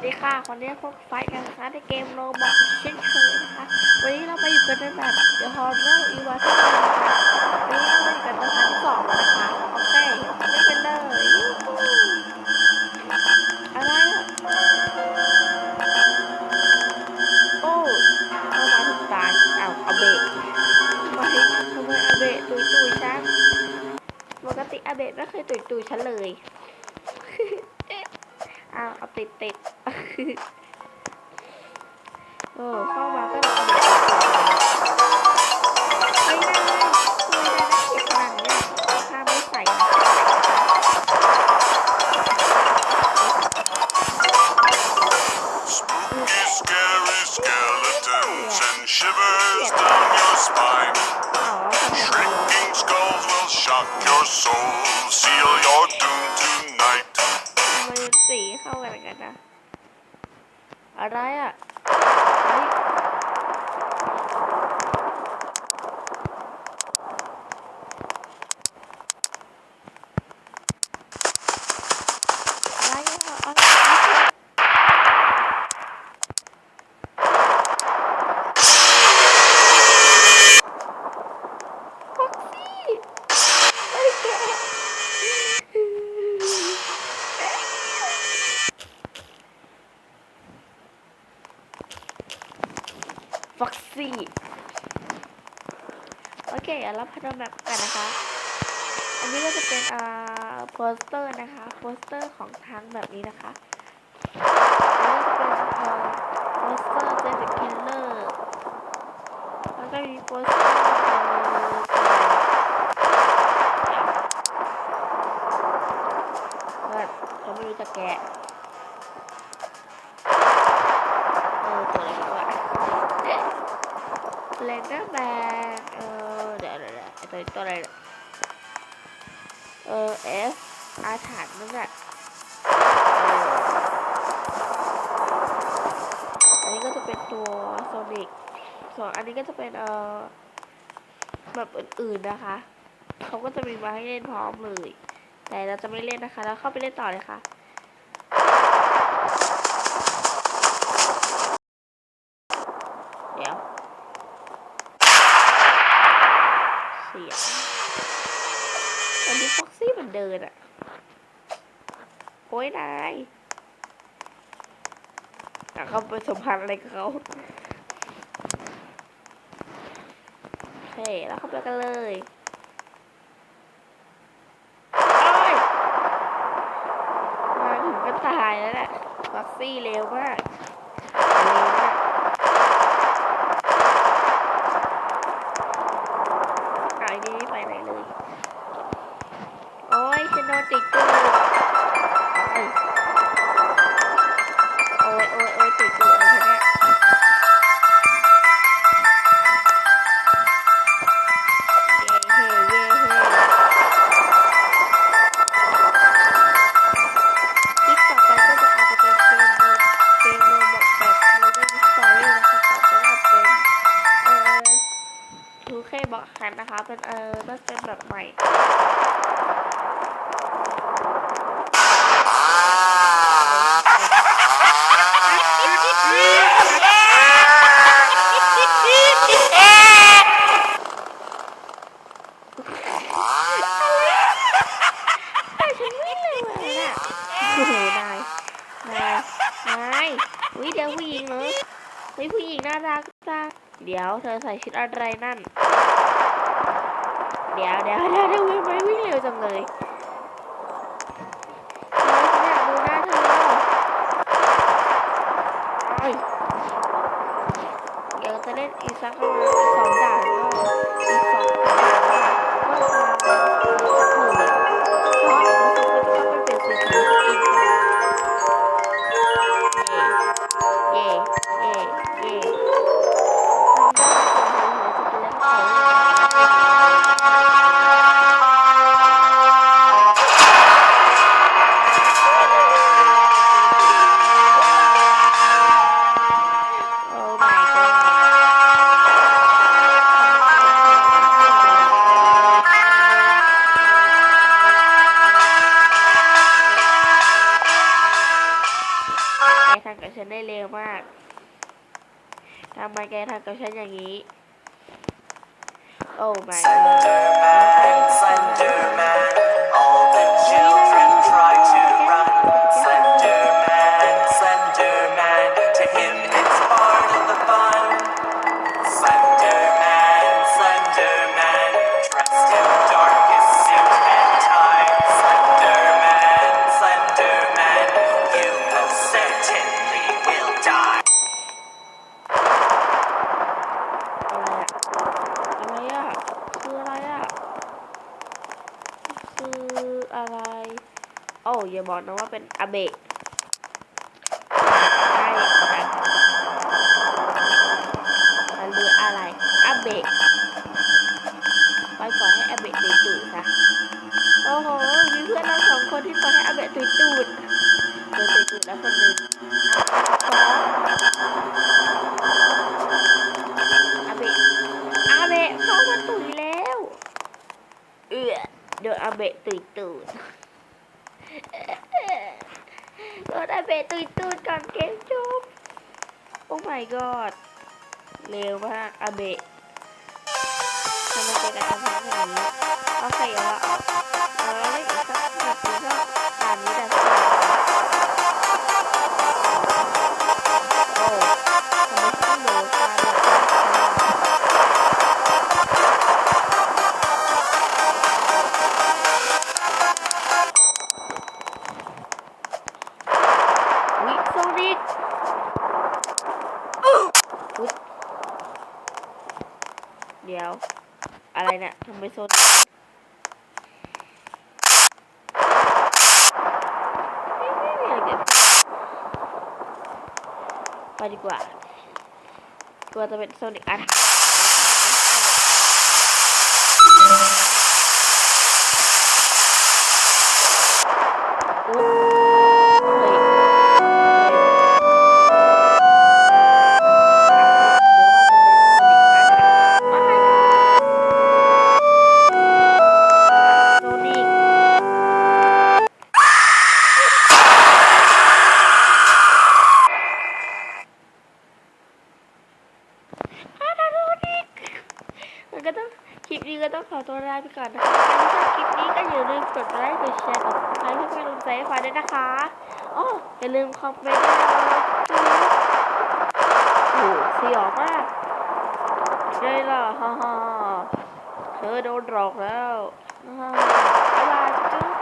วัสดีค่ะวันนี้พวกไฟกันนะคะในเกมโรบอกเช่นเคยนะคะ วันนี้เราไปอยู่กันในแบบ The Horror e v a t i o n นะคะวันนี้เราไปอยู่กันในพาร์ทที่สองนะคะ อาเอาติดติดโอ้เข้ามาก็ เข้ากันกันนะ อะไรอะเฮ้ยอะไรอะอะไรอะ ฟ็อกซี่ไอ้แก ฟ็อกซี่ โอเคเอารับพัฒนาแบบกันนะคะ อันนี้ก็จะเป็นอ่าโปสเตอร์นะคะโปสเตอร์ของทางแบบนี้นะคะอันนี้ก็จะเป็นอ่าโปสเตอร์เจสคิลเลอร์แล้วก็มีโปสเตอร์เออเขาไม่รู้จะแกะ เลนเดอร์แมนเออเดี๋ยวเดี๋ยวเดี๋ยวตัวตัวอะไรเอ่ออเอฟอาถรรพ์นั่นแหละอันนี้ก็จะเป็นตัวโซนิกส่วนอันนี้ก็จะเป็นเอ่อแบบอื่นๆนะคะ เขาก็จะมีมาให้เล่นพร้อมเลย แต่เราจะไม่เล่นนะคะแล้วเข้าไปเล่นต่อเลยค่ะ เดี๋ยว เสียงตอนนี้ฟ็อกซี่มันเดินอะโอ้ยนาย อะเข้าไปสมพันธ์อะไรกับเขาโอเคแล้วเข้าไปกันเลยมาถึงก็ตายแล้วแหละวัคซี่เร็วมากเร็วมากไอ้นี่ไปไหนเลย โอ้ยฉันโดนติดตู้โเป็นเอ่อน่าจะเป็นแบบใหม่แต่ฉันไม่เลยนะโอ้โหนายนายนายอุ้ยเดี๋ยวผู้หญิงเหรอเฮ้ยผู้หญิงน่ารักจังเดี๋ยวเธอใส่ชุดอะไรนั่น เดี๋ยวเดี๋ยวเดี๋ยวเดี๋ยววิ่งไปวิ่งเร็วจังเลยเฮ้ยฉันอยากดูหน้าเธอไอเดี๋ยวจะเล่นอีกสักประมาสองด่านก็ ทำกับฉันได้เร็วมากทำไมแกทำกับฉันอย่างนี้ โอ้ my Slenderman, อ้อย่าบอกนะว่าเป็นอาเบะ my god เร็วมากอาเบะทำไมเจอกันทำขนาดนี้เอาใส่เอาเอาเล้วอีกสักหนึ่งทีก็ด่านนี้แต่ อะไรเนี่ยทำไมโซนิกไม่ไม่มีอะไรเกิดขึ้นไปดีกว่ากลัวจะเป็นโซนิกอาถรรพ์ นี้ก็ต้องขอตัวลาไปก่อนนะคะถ้าชอบคลิปนี้ก็อย่าลืมกดไลค์กดแชร์กดติดตามเพื่อเป็นกำลังใจให้ฟ้าด้วยนะคะอ๋ออย่าลืมคอมเมนต์ด้วยนะโอ้โหสยองมากเลยล่ะฮ่าฮ่าเธอโดนหลอกแล้วฮ่าบ๊ายบายจุ๊บ